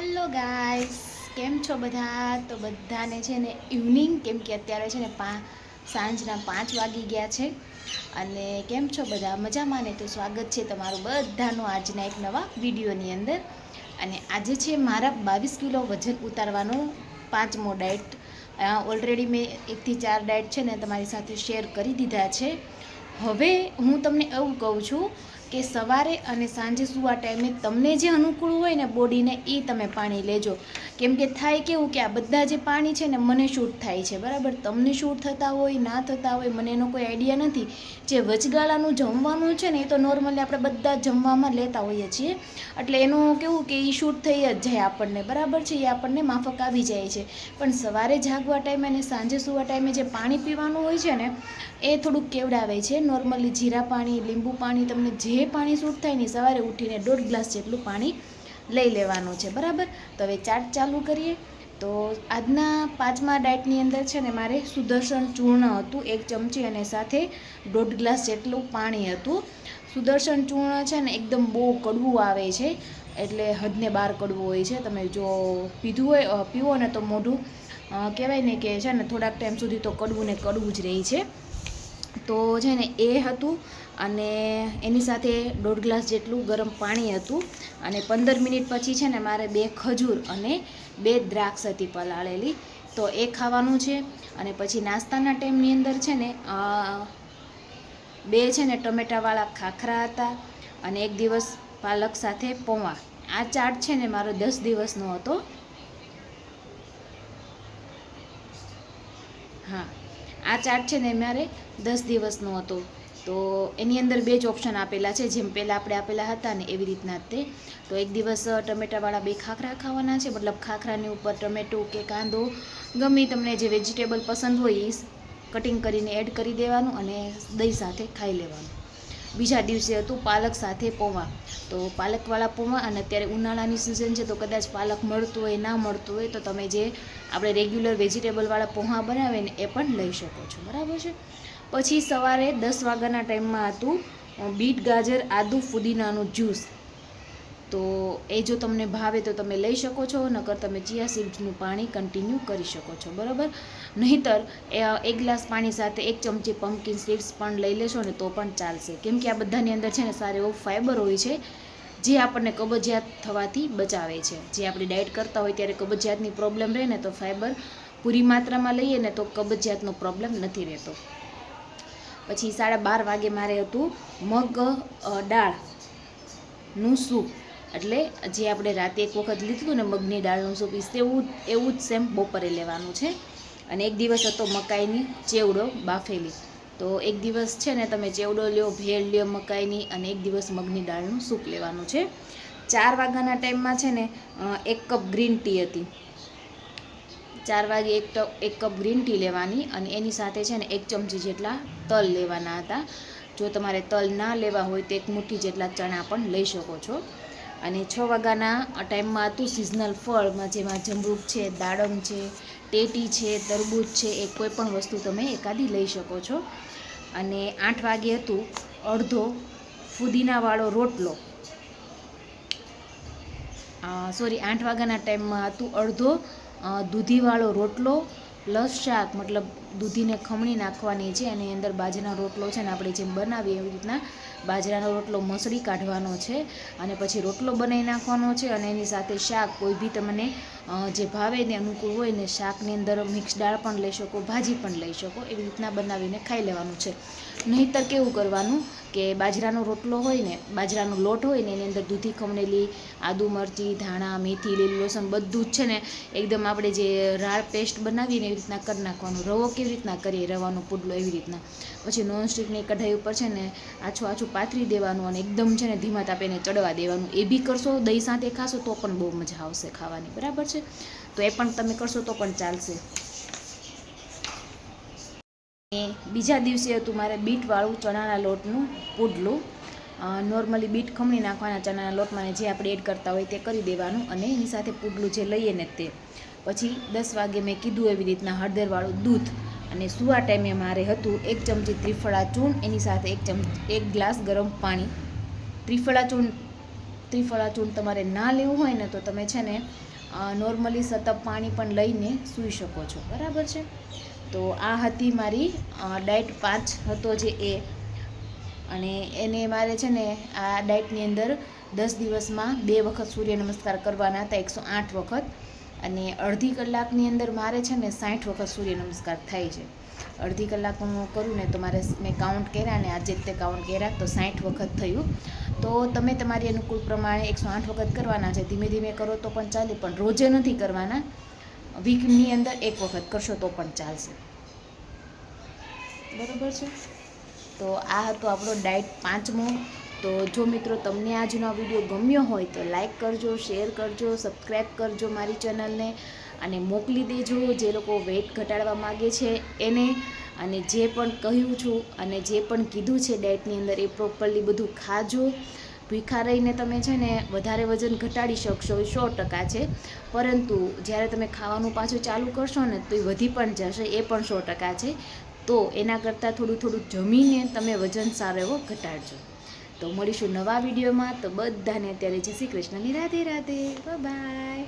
હાલો guys કેમ છો બધા? તો બધાને છે ને ઇવનિંગ કેમ કે અત્યારે છે ને પા, સાંજના પાંચ વાગી ગયા છે. અને કેમ છો બધા? મજામાં ને? તો સ્વાગત છે તમારું બધાનું આજના એક નવા વિડીયોની અંદર. અને આજે છે મારા બાવીસ કિલો વજન ઉતારવાનો પાંચમો ડાયટ ઓલરેડી મેં એકથી ચાર ડાયટ છે ને તમારી સાથે શેર કરી દીધા છે. હવે હું તમને એવું કહું છું કે સવારે અને સાંજે સુવા ટાઈમે તમને જે અનુકૂળ હોય ને બોડીને એ તમે પાણી લેજો. કેમ કે થાય કેવું કે આ બધા જે પાણી છે ને મને શૂટ થાય છે, બરાબર? તમને શૂટ થતા હોય, ના થતા હોય, મને એનો કોઈ આઈડિયા નથી. જે વચગાળાનું જમવાનું છે ને એ તો નોર્મલી આપણે બધા જમવામાં લેતા હોઈએ છીએ. એટલે એનું કેવું કે એ શૂટ થઈ જ જાય આપણને, બરાબર છે? એ આપણને માફક આવી જાય છે. પણ સવારે જાગવા ટાઈમે અને સાંજે સુવા ટાઈમે જે પાણી પીવાનું હોય છે ને, એ થોડુંક કેવડાવે છે. નોર્મલી જીરા પાણી, લીંબુ પાણી તમને જે પાણી સૂટ થાય ને સવારે ઉઠીને દોઢ ગ્લાસ જેટલું પાણી લઈ લેવાનું છે, બરાબર? તો હવે ચાટ ચાલુ કરીએ. તો આજના પાંચમા ડાયટની અંદર છે ને મારે સુદર્શન ચૂર્ણ હતું, એક ચમચી અને સાથે દોઢ ગ્લાસ જેટલું પાણી હતું. સુદર્શન ચૂર્ણ છે ને એકદમ બહુ કડવું આવે છે, એટલે હદને બહાર કડવું હોય છે. તમે જો પીધું હોય પીવો ને તો મોઢું કહેવાય ને કે છે ને થોડાક ટાઈમ સુધી તો કડવું ને કડવું જ રહે છે. તો છે ને એ હતું અને એની સાથે દોઢ ગ્લાસ જેટલું ગરમ પાણી હતું અને પંદર મિનિટ પછી છે ને મારે બે ખજૂર અને બે દ્રાક્ષ હતી પલાળેલી. તો એ ખાવાનું છે અને પછી નાસ્તાના ટાઈમની અંદર છે ને બે છે ને ટમેટાવાળા ખાખરા હતા અને એક દિવસ પાલક સાથે પૌવા. આ ચાટ છે ને મારો દસ દિવસનો હતો. હા. આ ચાર્ટ છે ને મારે દસ દિવસનો હતો. તો એની અંદર બે જ ઓપ્શન આપેલા છે. જેમ પહેલાં આપણે આપેલા હતા ને એવી રીતના તે. તો એક દિવસ ટમેટાવાળા બે ખાખરા ખાવાના છે. મતલબ ખાખરાની ઉપર ટમેટું કે કાંદો, ગમે તમને જે વેજીટેબલ પસંદ હોય એ કટિંગ કરીને એડ કરી દેવાનું અને દહીં સાથે ખાઈ લેવાનું. બીજા દિવસે હતું પાલક સાથે પૌવા. તો પાલકવાળા પૌવા અને અત્યારે ઉનાળાની સિઝન છે તો કદાચ પાલક મળતું હોય, ના મળતું હોય, તો તમે જે આપણે રેગ્યુલર વેજીટેબલવાળા પૌવા બનાવે ને એ પણ લઈ શકો છો. બરાબર છે? પછી સવારે દસ વાગ્યાના ટાઈમમાં હતું બીટ ગાજર આદુ ફુદીનાનું જ્યુસ તો એ જો તમને ભાવે તો તમે લઈ શકો છો, નકર તમે ચિયા સીડ્સનું પાણી કન્ટિન્યુ કરી શકો છો, બરાબર? નહીંતર એક ગ્લાસ પાણી સાથે એક ચમચી પમ્પકિન સીડ્સ પણ લઈ લેશો ને તો પણ ચાલશે. કેમ કે આ બધાની અંદર છે ને સારો એવો ફાઇબર હોય છે, જે આપણને કબજિયાત થવાથી બચાવે છે. જે આપણે ડાયટ કરતા હોય ત્યારે કબજિયાતની પ્રોબ્લેમ રહે ને તો ફાઇબર પૂરી માત્રામાં લઈએ ને તો કબજિયાતનો પ્રોબ્લેમ નથી રહેતો. પછી સાડા બાર વાગે મારે હતું મગ દાળનું સૂપ. એટલે જે આપણે રાતે એક વખત લીધું ને મગની દાળનું સૂપ ઈસ એવું એવું જ સેમ બપોરે લેવાનું છે. અને એક દિવસ હતો મકાઈની ચેવડો બાફેલી. તો એક દિવસ છે ને તમે ચેવડો લ્યો, ભેળ લ્યો મકાઈની અને એક દિવસ મગની દાળનું સૂપ લેવાનું છે. ચાર વાગ્યાના ટાઈમમાં છે ને એક કપ ગ્રીન ટી હતી. ચાર વાગે એક ટપ એક કપ ગ્રીન ટી લેવાની અને એની સાથે છે ને એક ચમચી જેટલા તલ લેવાના હતા. જો તમારે તલ ના લેવા હોય તો એક મુઠ્ઠી જેટલા ચણા પણ લઈ શકો છો. અને છ વાગ્યાના ટાઈમમાં હતું સિઝનલ ફળમાં, જેમાં જમરૂક છે, દાડમ છે, ટેટી છે, તરબૂચ છે, એ કોઈ પણ વસ્તુ તમે એકાદી લઈ શકો છો. અને આઠ વાગે હતું અડધો ફુદીનાવાળો રોટલો. સોરી આઠ વાગ્યાના ટાઈમમાં હતું અડધો દૂધીવાળો રોટલો, પ્લસ શાક, મતલબ દૂધીને ખમણી નાખવાની છે એની અંદર બાજરાનો રોટલો છે ને આપણે જેમ બનાવીએ એવી રીતના બાજરાનો રોટલો મસળી કાઢવાનો છે અને પછી રોટલો બનાવી નાખવાનો છે અને એની સાથે શાક કોઈ બી તમને જે ભાવે ને અનુકૂળ હોય ને શાકની અંદર મિક્સ દાળ પણ લઈ શકો, ભાજી પણ લઈ શકો એવી રીતના બનાવીને ખાઈ લેવાનું છે. નહીંતર કેવું કરવાનું કે બાજરાનો રોટલો હોય ને, બાજરાનો લોટ હોય ને એની અંદર દૂધી, ખમણેલી, આદુ મરચી, ધાણા, મેથી, લીલું લસણ બધું જ છે ને એકદમ આપણે જે રાળ પેસ્ટ બનાવીને એવી રીતના કરી નાખવાનું. રવો કેવી રીતના કરીએ, રવાનો પુડલો એવી રીતના. પછી નોનસ્ટિકની કઢાઈ ઉપર છે ને આછું આછું પાથરી દેવાનું અને એકદમ છે ને ધીમા તાપે એને ચડવા દેવાનું. એ બી કરશો, દહીં સાથે ખાશો તો પણ બહુ મજા આવશે ખાવાની. બરાબર છે? તો એ પણ તમે કરશો તો પણ ચાલશે. બીજા દિવસે હતું મારે બીટવાળું ચણાના લોટનું પુડલું. નોર્મલી બીટ ખમણી નાખવાના ચણાના લોટમાં જે આપણે એડ કરતા હોય તે કરી દેવાનું અને એની સાથે પુડલું જે લઈએ ને તે. પછી દસ વાગે મેં કીધું એવી રીતના હળદરવાળું દૂધ. અને સુવા ટાઈમે મારે હતું? એક ચમચી ત્રિફળા ચૂર્ણ એની સાથે એક ચમચી, એક ગ્લાસ ગરમ પાણી. ત્રિફળા ચૂર્ણ ત્રિફળા ચૂર્ણ તમારે ના લેવું હોય ને તો તમે છે ને નોર્મલી સતત પાણી પણ લઈને સૂઈ શકો છો. બરાબર છે? તો આ હતી મારી ડાયટ પાંચ હતો જે એ. અને એને મારે છે ને, આ ડાયટની અંદર દસ દિવસમાં બે વખત સૂર્ય નમસ્કાર કરવાના હતા, એકસો આઠ વખત. અને અડધી કલાકની અંદર મારે છે ને સાઠ વખત સૂર્ય નમસ્કાર થાય છે. અડધી કલાક હું કરું ને તો મારે મેં કાઉન્ટ કર્યા ને આજે જ તે કાઉન્ટ કર્યા, તો સાઠ વખત થયું. તો તમે તમારી અનુકૂળ પ્રમાણે એકસો આઠ વખત કરવાના છે. ધીમે ધીમે કરો તો પણ ચાલે, પણ રોજે નથી કરવાના. વીકની અંદર એક વખત કરશો તો પણ ચાલશે. બરાબર છે? તો આ હતો આપણો ડાયટ પાંચમો તો જો મિત્રો તમને આજનો આ વીડિયો ગમ્યો હોય તો લાઈક કરજો, શેર કરજો, સબસ્ક્રાઈબ કરજો મારી ચેનલને અને મોકલી દેજો જે લોકો વેઇટ ઘટાડવા માગે છે એને. અને જે પણ કહ્યું છું અને જે પણ કીધું છે ડાયટની અંદર એ પ્રોપરલી બધું ખાજો. ભીખા રહીને તમે છે ને વધારે વજન ઘટાડી શકશો એ સો ટકા છે. પરંતુ જ્યારે તમે ખાવાનું પાછું ચાલુ કરશો ને તો એ વધી પણ જશે, એ પણ સો ટકા છે. તો એના કરતાં થોડું થોડું જમીને તમે વજન સારો એવો ઘટાડજો. તો મળીશું નવા વિડીયોમાં. તો બધાને અત્યારે જય શ્રી કૃષ્ણની રાધે રાધે. બાય